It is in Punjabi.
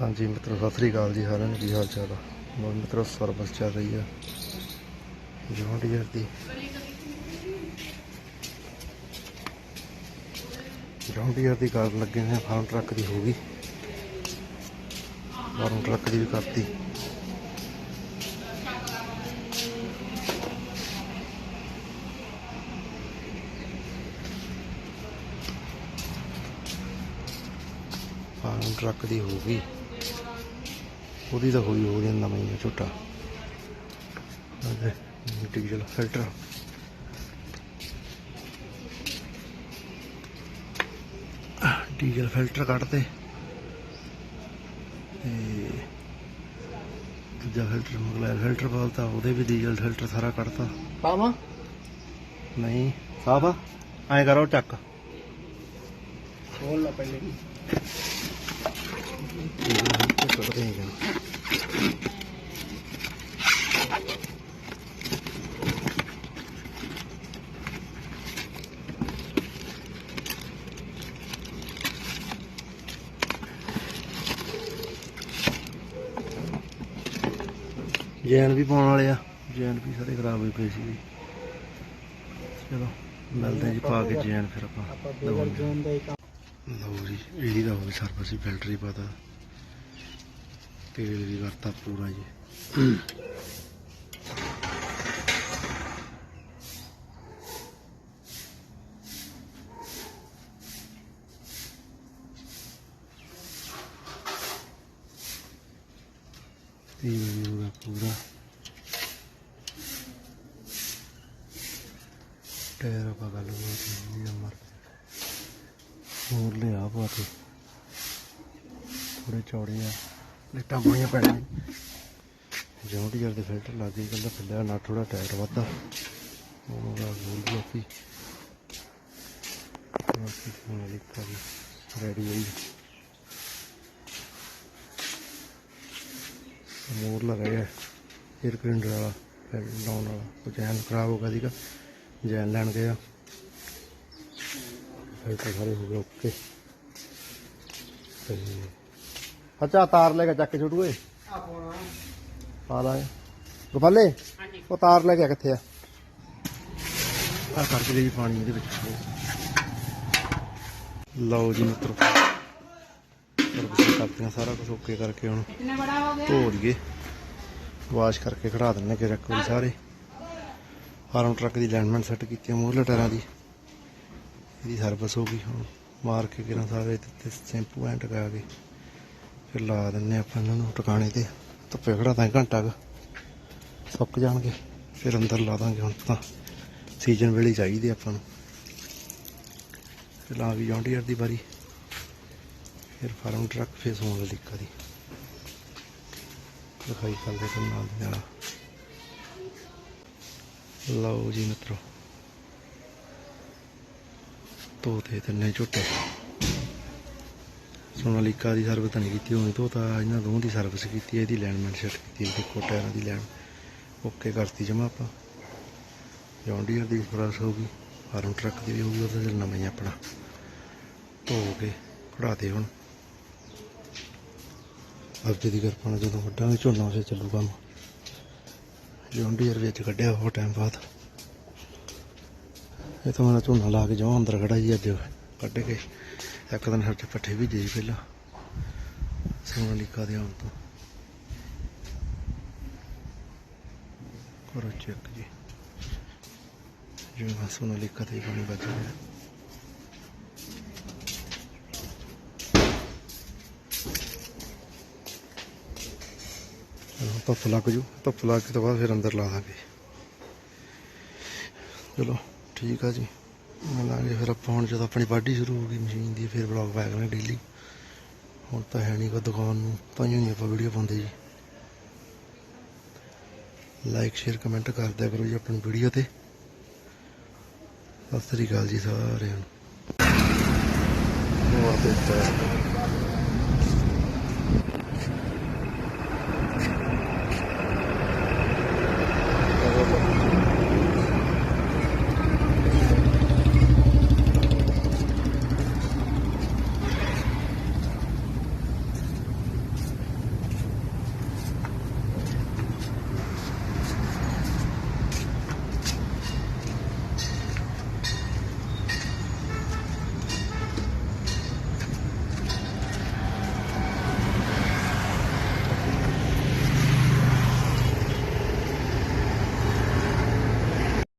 ਹਾਂਜੀ ਮਿੱਤਰੋ, ਸਤਿ ਸ੍ਰੀ ਅਕਾਲ ਜੀ ਸਾਰਿਆਂ ਨੂੰ। ਕੀ ਹਾਲ ਚਾਲ ਆ? ਬਹੁਤ ਮਿੱਤਰੋ ਸਰਵਿਸ ਚੱਲ ਰਹੀ ਆ। ਜੌਂਡੀਅਰ ਦੀ। ਜੌਂਡੀਅਰ ਦੀ ਕਾਰ ਲੱਗੇ ਨੇ ਫਾਰਮ ਟਰੱਕ ਦੀ ਹੋ ਗਈ। ਫਾਰਮ ਟਰੱਕ ਦੀ ਵੀ ਕਰਤੀ। ਫਾਰਮ ਟਰੱਕ ਦੀ ਹੋ ਗਈ। ਉਹਦੀ ਤਾਂ ਹੋਈ ਹੋ ਜਾਂਦਾ ਨਵਾਂ ਹੀ ਛੋਟਾ ਡੀਜ਼ਲ ਫਿਲਟਰ ਡੀਜ਼ਲ ਫਿਲਟਰ ਕੱਢਦੇ ਤੇ ਦੂਜਾ ਫਿਲਟਰ ਮੁਗਲਾ ਫਿਲਟਰ ਬਦਲਤਾ ਉਹਦੇ ਵੀ ਡੀਜ਼ਲ ਫਿਲਟਰ ਸਾਰਾ ਕੱਢਤਾ। ਪਾਵਾਂ? ਨਹੀਂ ਸਾਫ਼ ਆ। ਐਂ ਕਰੋ ਚੱਕ। ਖੋਲ ਲਾ ਪਹਿਲੇ। ਡੀਜ਼ਲ ਫਿਲਟਰ ਕੱਢਦੇ ਹੈਗੇ ਜੈਨ ਵੀ ਪਾਉਣ ਵਾਲੇ ਆ। ਜੈਨ ਵੀ ਸਾਰੇ ਖਰਾਬ ਹੋਏ ਪਏ ਸੀ। ਚਲੋ, ਮਿਲਦੇ ਹਾਂ ਜੀ, ਪਾ ਕੇ ਜੈਨ ਫਿਰ ਆਪਾਂ ਲਓ ਜੀ ਇਹਦੀ ਦਾ ਹੋ ਗਈ ਸਰਵਿਸ ਹੀ ਫਿਲਟਰ ਹੀ ਪਤਾ ਤੇਲ ਵੀ ਵਰਤਾ ਪੂਰਾ ਜੀ। ਤੇਲ ਵੀ ਪੂਰਾ ਟਾਇਰ ਆਪਾਂ ਗੱਲ ਬਾਤ ਨਹੀਂ ਮਰ ਹੋਰ ਲਿਆ ਬਾਤ ਥੋੜੇ ਚੌੜੇ ਆ ਲਿਟਾਂ ਪਾਉਣੀਆਂ ਪੈਣੀਆਂ ਜੌਂਡੀਅਰ ਦੇ ਫਿਲਟਰ ਲੱਗ ਗਈ ਕਹਿੰਦਾ ਫਿੱਲਿਆ ਨਾ ਥੋੜਾ ਟਾਇਟ ਵੱਧਾ ਉਹਨੂੰ ਗੋਲ ਵੀ ਬਾਕੀ ਹੁਣ ਲਿਖਾ ਵੀ ਰੈਡੀ ਹੋਈ ਮੋਰ ਲਗਾਇਆ 에ਅਰ ਕਲਿੰਡਰ ਵਾਲਾ ਫਿਰ ਲਾਉਣ ਵਾਲਾ ਉਹ ਜੈਨ ਖਰਾਬ ਹੋ ਗਿਆ ਸੀਗਾ ਜੈਨ ਲੈਣ ਗਿਆ ਫਿਲਟਰ ਸਾਰੇ ਹੋ ਗਏ ਓਕੇ। ਅੱਛਾ ਤਾਰ ਲੈ ਕੇ ਚੱਕ ਕੇ ਛੋਟੂ ਏ ਆ ਪਾਉਣਾ ਪਾ ਲਾ ਗੋਪਾਲੇ ਹਾਂਜੀ। ਉਹ ਤਾਰ ਲੈ ਕੇ ਆ ਕਿੱਥੇ ਆ? ਆ ਕਰਕੇ ਦੇ ਪਾਣੀ ਇਹਦੇ ਵਿੱਚ। ਲਓ ਜੀ ਮਿੱਤਰੋ। ਕਰਤੀਆਂ ਸਾਰਾ ਕੁਝ ਓਕੇ ਕਰਕੇ ਹੁਣ ਧੋ ਲਈਏ ਵਾਸ਼ ਕਰਕੇ ਖੜਾ ਦਿੰਨੇ ਕਿ ਰੱਖ ਵਾਰੀ ਸਾਰੇ। ਫਾਰਮ ਟਰੱਕ ਦੀ ਅਲਾਈਨਮੈਂਟ ਸੈੱਟ ਕੀਤੀ ਆ, ਮੂਹਰਲੇ ਟਾਇਰਾਂ ਦੀ। ਇਹਦੀ ਸਰਵਿਸ ਹੋ ਗਈ ਹੁਣ। ਮਾਰ ਕੇ ਕਿਰਾਂ ਸਾਰੇ ਤੇ ਸ਼ੈਂਪੂ ਐਂ ਟਕਾ ਕੇ ਫਿਰ ਲਾ ਦਿੰਨੇ ਆਪਾਂ ਇਹਨਾਂ ਨੂੰ ਟਿਕਾਣੇ ਤੇ। ਧੁੱਪੇ ਖੜਾ ਤਾਂ ਘੰਟਾ ਕੁ। ਸੁੱਕ ਜਾਣਗੇ। ਫਿਰ ਅੰਦਰ ਲਾ ਦਾਂਗੇ ਹੁਣ ਤਾਂ। ਸੀਜ਼ਨ ਵੇਲੇ ਚਾਹੀਦੇ ਆਪਾਂ ਨੂੰ। ਫਿਰ ਲਾ ਵੀ ਜੌਂਡੀਅਰ ਦੀ ਵਾਰੀ। ਫਿਰ ਫਾਰਮ ਟਰੱਕ ਫੇਰ ਸੋਨ ਲਿਕਾ ਦੀ ਦਿਖਾਈ ਕਰਦੇ ਤੇ ਨਾਲ ਦੀ ਨਾਲ। ਲਓ ਜੀ ਮਿੱਤਰੋ। ਤੋਤੇ ਤਿੰਨੇ ਝੁੱਟੇ। ਸੋਨਾਲੀਕਾ ਦੀ ਸਰਵਿਸ ਤਾਂ ਨਹੀਂ ਕੀਤੀ ਹੋਣੀ। ਤੋਤਾ ਇਹਨਾਂ ਦੋਹਾਂ ਦੀ ਸਰਵਿਸ ਕੀਤੀ ਹੈ, ਇਹਦੀ ਅਲਾਈਨਮੈਂਟ ਸੈੱਟ ਕੀਤੀ ਦੇਖੋ ਟਾਇਰਾਂ ਦੀ ਲੈਣ। ਓਕੇ ਕਰਤੀ ਜਮਾ ਆਪਾਂ। ਜੌਂਡੀਅਰ ਦੀ ਫਰਸ ਹੋ ਗਈ। ਫਾਰਮ ਟਰੱਕ ਦੀ ਵੀ ਹੋ ਗਈ ਉਹਦਾ ਨਵਾਂ ਹੀ ਆਪਣਾ। ਧੋ ਕੇ ਖੜਾਤੇ ਹੁਣ। ਆਪਦੇ ਦੀ ਕਿਰਪਾ ਨਾਲ ਜਦੋਂ ਵੱਡਾਂਗੇ, ਝੋਨਾ ਉਸੇ ਚੱਲੂ ਕੰਮ ਜੌਂਡੀਅਰ ਵਿੱਚ ਕੱਢਿਆ ਉਹ ਟਾਈਮ ਬਾਅਦ। ਇਹ ਤਾਂ ਮੇਰਾ ਝੋਨਾ ਲਾ ਕੇ ਜਮਾਂ ਅੰਦਰ ਖੜਾ ਜੀ ਅੱਜ। ਕੱਢ ਕੇ ਇੱਕ ਦਿਨ ਸਾਡੇ ਪੱਠੇ ਵੀ ਦੇ ਪਹਿਲਾਂ। ਸੋਨਾ ਸੋਨਾਲੀਕਾ ਦੇ ਆਉਣ ਤੋਂ। ਕਰੋ ਚੈੱਕ ਜੀ। ਜਿਵੇਂ ਸੋਨਾਲੀਕਾ ਤੇ ਪਾਣੀ ਬਚ ਧੁੱਪ ਲੱਗ ਜੂ, ਧੁੱਪ ਲੱਗ ਕੇ ਤੋਂ ਬਾਅਦ ਫਿਰ ਅੰਦਰ ਲਾ ਦਾਂਗੇ। ਚਲੋ, ਠੀਕ ਆ ਜੀ। ਮਿਲਾਂਗੇ ਫਿਰ ਆਪਾਂ ਹੁਣ ਜਦੋਂ ਆਪਣੀ ਵਾਢੀ ਸ਼ੁਰੂ ਹੋ ਗਈ ਮਸ਼ੀਨ ਦੀ, ਫਿਰ ਬਲੌਗ ਪਾਇਆ ਕਰਾਂਗੇ ਡੇਲੀ ਹੁਣ ਤਾਂ ਹੈ ਨਹੀਂ ਕੋ ਦੁਕਾਨ ਨੂੰ, ਤਾਂ ਹੀ ਨਹੀਂ ਆਪਾਂ ਵੀਡੀਓ ਪਾਉਂਦੇ ਜੀ। ਲਾਈਕ ਸ਼ੇਅਰ ਕਮੈਂਟ ਕਰ ਦਿਆ ਕਰੋ ਜੀ ਆਪਣੀ ਵੀਡੀਓ ਤੇ। ਸਤਿ ਸ੍ਰੀ ਅਕਾਲ ਜੀ ਸਾਰਿਆਂ ਨੂੰ। ਉਹ ਆ